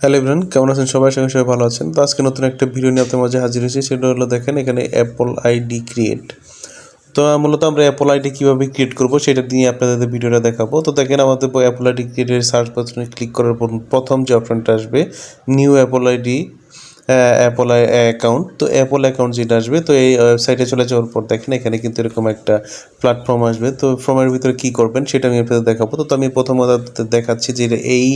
Hello Ibran কেমন আছেন সবাই? সঙ্গে সবাই ভালো আছেন। তো আজকে নতুন একটা ভিডিও নিয়ে আপনার মাঝে হাজির হয়েছি। সেটা হলো দেখেন, এখানে অ্যাপল আইডি ক্রিয়েট তো মূলত আমরা অ্যাপল আইডি কীভাবে ক্রিয়েট করব সেটা নিয়ে আপনাদের ভিডিওটা দেখাবো। তো দেখেন, আমাদের অ্যাপল আইডি ক্রিয়েটের সার্চ বাটনে ক্লিক করার পর প্রথম যে অপশনটা আসবে new Apple ID Apple account তো অ্যাপল অ্যাকাউন্ট যেটা আসবে, তো এই ওয়েবসাইটে চলে যাওয়ার পর দেখেন এখানে কিন্তু এরকম একটা প্ল্যাটফর্ম আসবে। তো ফর্মের ভিতরে কী করবেন সেটা আমি আপনাদের দেখাবো। তো আমি প্রথমত দেখাচ্ছি যে এই,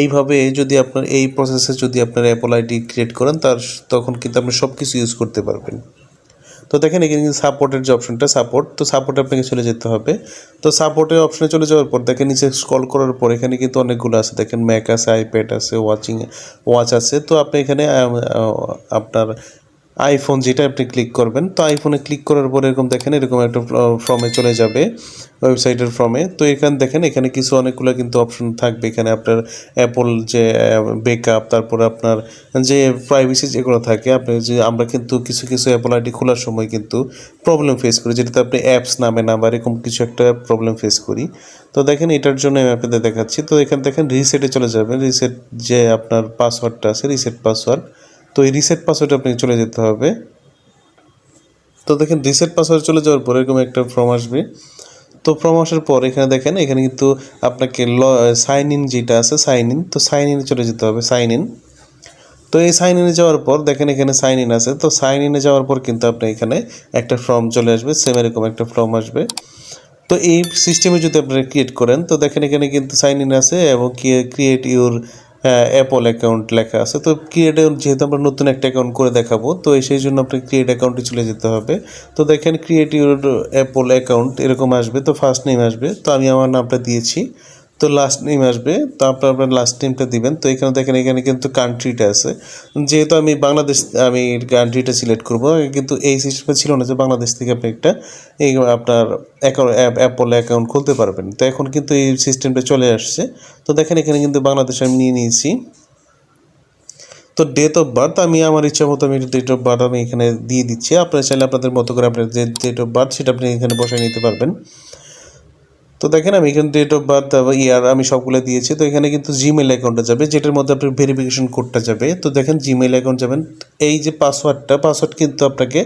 এইভাবে যদি আপনার, এই প্রসেসে যদি আপনার অ্যাপল আইডি ক্রিয়েট করেন, তার তখন কিন্তু আপনি সব কিছু ইউজ করতে পারবেন। তো দেখেন এখানে কিন্তু সাপোর্টের যে অপশনটা সাপোর্ট তো সাপোর্টে আপনাকে চলে যেতে হবে। তো সাপোর্টের অপশনে চলে যাওয়ার পর, দেখেন নিচে স্কল করার পর, এখানে কিন্তু অনেকগুলো আছে। দেখেন ম্যাক আছে আইপ্যাড আছে ওয়াচিং ওয়াচ আছে। তো আপনি এখানে আপনার আইফোন যেটা আপনি ক্লিক করবেন, তো আইফোনে ক্লিক করার পর এরকম দেখেন, এরকম একটা ফর্মে চলে যাবে ওয়েবসাইটের ফর্মে তো এখানে দেখেন, এখানে কিছু অনেকগুলো কিন্তু অপশন থাকবে। এখানে আপনার অ্যাপল যে বেকআপ তারপর আপনার যে প্রাইভেসি যেগুলো থাকে, আপনি যে, আমরা কিন্তু কিছু কিছু অ্যাপল আইডি খোলার সময় কিন্তু প্রবলেম ফেস করি। যেটাতে আপনি অ্যাপস নামে না, বা এরকম কিছু একটা প্রবলেম ফেস করি। তো দেখেন, এটার জন্য আমি আপনাদের দেখাচ্ছি। তো এখানে দেখেন রিসেটে চলে যাবেন। রিসেট যে আপনার পাসওয়ার্ডটা আছে রিসেট পাসওয়ার্ড তো এই রিসেট পাসওয়ার্ডে আপনাকে চলে যেতে হবে। তো দেখেন রিসেট পাসওয়ার্ড চলে যাওয়ার পর এরকম একটা ফর্ম আসবে। তো ফর্ম আসার পর এখানে দেখেন, এখানে কিন্তু আপনাকে ল সাইন ইন যেটা আছে সাইন ইন তো সাইন ইনে চলে যেতে হবে সাইন ইন তো এই সাইন ইনে যাওয়ার পর দেখেন এখানে সাইন ইন আছে, তো সাইন ইনে যাওয়ার পর কিন্তু আপনি এখানে একটা ফর্ম চলে আসবে সেম এরকম একটা ফর্ম আসবে। তো এই সিস্টেমে যদি আপনারা ক্রিয়েট করেন, তো দেখেন এখানে কিন্তু সাইন ইন আছে এবং ক্রিয়েট ইউর অ্যাপল অ্যাকাউন্ট লেখা আছে। তো ক্রিয়েট যেহেতু আমরা নতুন একটা অ্যাকাউন্ট করে দেখাবো, তো সেই জন্য আপনাকে ক্রিয়েট অ্যাকাউন্টে চলে যেতে হবে। তো দেখেন ক্রিয়েট ইউর অ্যাপল অ্যাকাউন্ট এরকম আসবে। তো ফার্স্ট নেম আসবে। তো আমি আমার নামটা দিয়েছি। তো লাস্ট নেম আসবে তো আপনার আপনার লাস্ট নেমটা দিবেন। তো এখানে দেখেন, এখানে কিন্তু কান্ট্রিটা আছে। যেহেতু আমি বাংলাদেশ, আমি কান্ট্রিটা সিলেক্ট করব, কিন্তু এই সিস্টেমে ছিল না যে বাংলাদেশ থেকে আপনি একটা এই আপনার অ্যাকাউন্ট অ্যাপল অ্যাকাউন্ট খুলতে পারবেন। তো এখন কিন্তু এই সিস্টেমটা চলে আসছে। তো দেখেন, এখানে কিন্তু বাংলাদেশ আমি নিয়ে নিয়েছি। তো ডেট অফ বার্থ আমি, আমার ইচ্ছা মতো আমি ডেট অফ বার্থ আমি এখানে দিয়ে দিচ্ছি। আপনারা চাইলে আপনাদের মতো করে আপনার যে ডেট অফ বার্থ সেটা আপনি এখানে বসায় নিতে পারবেন। তো দেখেন আমি এখানে ডেট অফ বার্থ ইয়ার আমি সবগুলো দিয়েছি, তো এখানে কিন্তু জিমেল অ্যাকাউন্টটা যাবে, যেটার মধ্যে আপনার ভেরিফিকেশন কোডটা যাবে। তো দেখেন জিমেল অ্যাকাউন্ট যাবেন, এই যে পাসওয়ার্ডটা পাসওয়ার্ড কিন্তু আপনাকে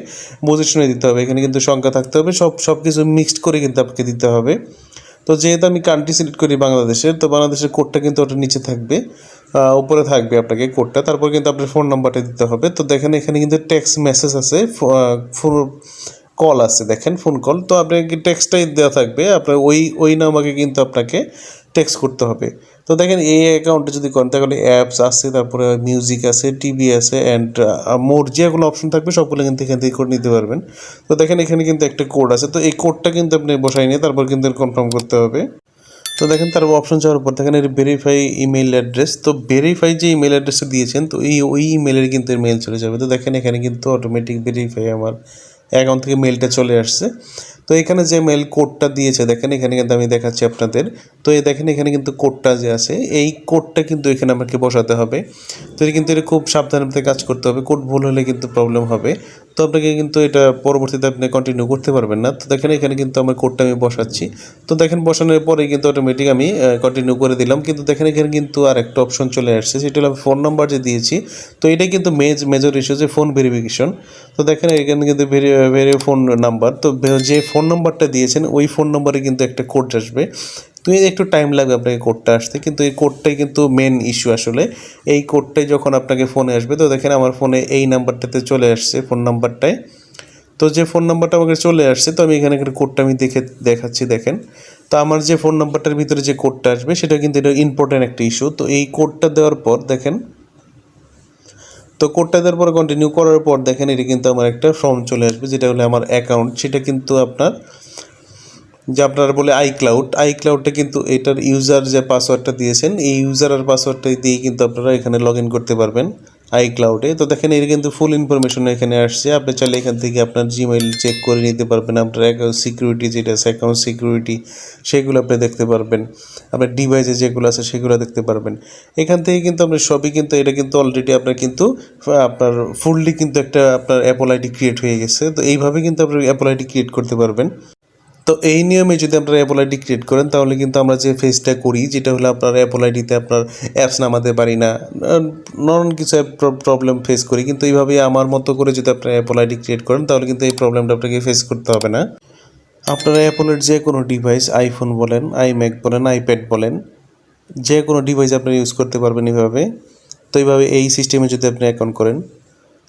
বুঝে শুনে দিতে হবে। এখানে কিন্তু সংখ্যা থাকতে হবে, সব সব কিছু মিক্সড করে কিন্তু আপনাকে দিতে হবে। তো যেহেতু আমি কান্ট্রি সিলেক্ট করি বাংলাদেশের, তো বাংলাদেশের কোডটা কিন্তু ওটা নিচে থাকবে উপরে থাকবে আপনাকে কোডটা তারপর কিন্তু আপনার ফোন নাম্বারটা দিতে হবে। তো দেখেন এখানে কিন্তু টেক্সট মেসেজ আছে কল আছে, দেখেন ফোন কল তো আপনাকে টেক্সটটাই দেওয়া থাকবে, আপনার ওই ওই নাম্বারকে কিন্তু আপনাকে টেক্সট করতে হবে। তো দেখেন এই অ্যাকাউন্টে যদি করেন, তাহলে অ্যাপস আছে, তারপরে মিউজিক আছে টিভি আছে অ্যান্ড মোর যেগুলো অপশন থাকবে, সবগুলো কিন্তু এখান থেকে করে নিতে পারবেন। তো দেখেন এখানে কিন্তু একটা কোড আছে, তো এই কোডটা কিন্তু আপনি বসাই নিয়ে তারপর কিন্তু কনফার্ম করতে হবে। তো দেখেন তার অপশন যাওয়ার পর, দেখেন এর ভেরিফাই ইমেল অ্যাড্রেস তো ভেরিফাই যে ইমেল অ্যাড্রেসটা দিয়েছেন, তো এই, ওই ইমেলের কিন্তু মেল চলে যাবে। তো দেখেন এখানে কিন্তু অটোমেটিক ভেরিফাই আমার অ্যাকাউন্ট থেকে মেলটা চলে আসছে। তো এখানে যে মেল কোডটা দিয়েছে, দেখেন এখানে কিন্তু আমি দেখাচ্ছি আপনাদের। তো এই দেখেন এখানে কিন্তু কোডটা যে আছে, এই কোডটা কিন্তু এখানে আমাকে বসাতে হবে। তো এটা কিন্তু এটা খুব সাবধানতার কাজ করতে হবে। কোড ভুল হলে কিন্তু প্রবলেম হবে। তো আপনাকে কিন্তু এটা পরবর্তীতে আপনি কন্টিনিউ করতে পারবেন না। তো দেখেন এখানে কিন্তু আমার কোডটা আমি বসাচ্ছি। তো দেখেন বসানোর পরে কিন্তু অটোমেটিক আমি কন্টিনিউ করে দিলাম। কিন্তু দেখেন এখানে কিন্তু আর একটা অপশন চলে আসছে, সেটা হলো ফোন নাম্বার যে দিয়েছি, তো এটা কিন্তু মেজ মেজর ইস্যু যে ফোন ভেরিফিকেশন তো দেখেন এখানে কিন্তু ভেরি ফোন নাম্বার তো যে ফোন নাম্বারটা দিয়েছেন, ওই ফোন নাম্বারে কিন্তু একটা কোড আসবে। তো এই একটু টাইম লাগবে আপনাকে কোডটা আসতে, কিন্তু এই কোডটাই কিন্তু মেন ইস্যু আসলে। এই কোডটাই যখন আপনাকে ফোনে আসবে, তো দেখেন আমার ফোনে এই নাম্বারটাতে চলে আসছে ফোন নাম্বারটায় তো যে ফোন নাম্বারটা আমাকে চলে আসছে, তো আমি এখানে একটা কোডটা আমি দেখে, দেখাচ্ছি, দেখেন। তো আমার যে ফোন নাম্বারটার ভিতরে যে কোডটা আসবে, সেটা কিন্তু এটা ইম্পর্ট্যান্ট একটা ইস্যু তো এই কোডটা দেওয়ার পর দেখেন, তো কোডটা দেওয়ার পর কন্টিনিউ করার পর দেখেন, এটা কিন্তু আমার একটা ফর্ম চলে আসবে, যেটা হলো আমার অ্যাকাউন্ট সেটা কিন্তু আপনার যে আপনারা বলে আই ক্লাউড আই ক্লাউডটা কিন্তু এটার ইউজার যে পাসওয়ার্ডটা দিয়েছেন, এই ইউজার আর পাসওয়ার্ডটা দিয়ে কিন্তু আপনারা এখানে লগ করতে পারবেন আই ক্লাউডে তো দেখেন, এর কিন্তু ফুল ইনফরমেশন এখানে আসছে। আপনি চাইলে এখান থেকে আপনার জিমেইল চেক করে নিতে পারবেন। আপনার অ্যাকাউন্ট সিকিউরিটি যেটা আছে অ্যাকাউন্ট সিকিউরিটি সেগুলো আপনি দেখতে পারবেন। আপনার ডিভাইসে যেগুলো আছে, সেগুলো দেখতে পারবেন। এখান থেকে কিন্তু আপনি সবই কিন্তু, এটা কিন্তু অলরেডি আপনার কিন্তু, আপনার ফুললি কিন্তু একটা আপনার অ্যাপল আইডি ক্রিয়েট হয়ে গেছে। তো এইভাবে কিন্তু আপনি অ্যাপল আইডি ক্রিয়েট করতে পারবেন। তো এই নিয়মে যদি আপনারা অ্যাপল আইডি ক্রিয়েট করেন, তাহলে কিন্তু আমরা যে ফেসটা করি, যেটা হলো আপনার অ্যাপল আইডিতে আপনার অ্যাপস নামাতে পারি না। নর্মাল কিছু প্রবলেম ফেস করি, কিন্তু এইভাবে আমার মতো করে যদি আপনারা অ্যাপল আইডি ক্রিয়েট করেন, তাহলে কিন্তু এই প্রবলেমটা আপনাকে ফেস করতে হবে না। আপনারা অ্যাপলের যে কোনো ডিভাইস আইফোন বলেন আইম্যাক বলেন আইপ্যাড বলেন যে কোনো ডিভাইস আপনারা ইউজ করতে পারবেন এইভাবে। তো এইভাবে এই সিস্টেমে যদি আপনি অ্যাকাউন্ট করেন,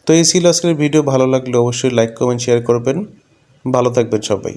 তো এই ছিল আজকের ভিডিও ভালো লাগলে অবশ্যই লাইক কমেন্ট শেয়ার করবেন। ভালো থাকবেন সবাই।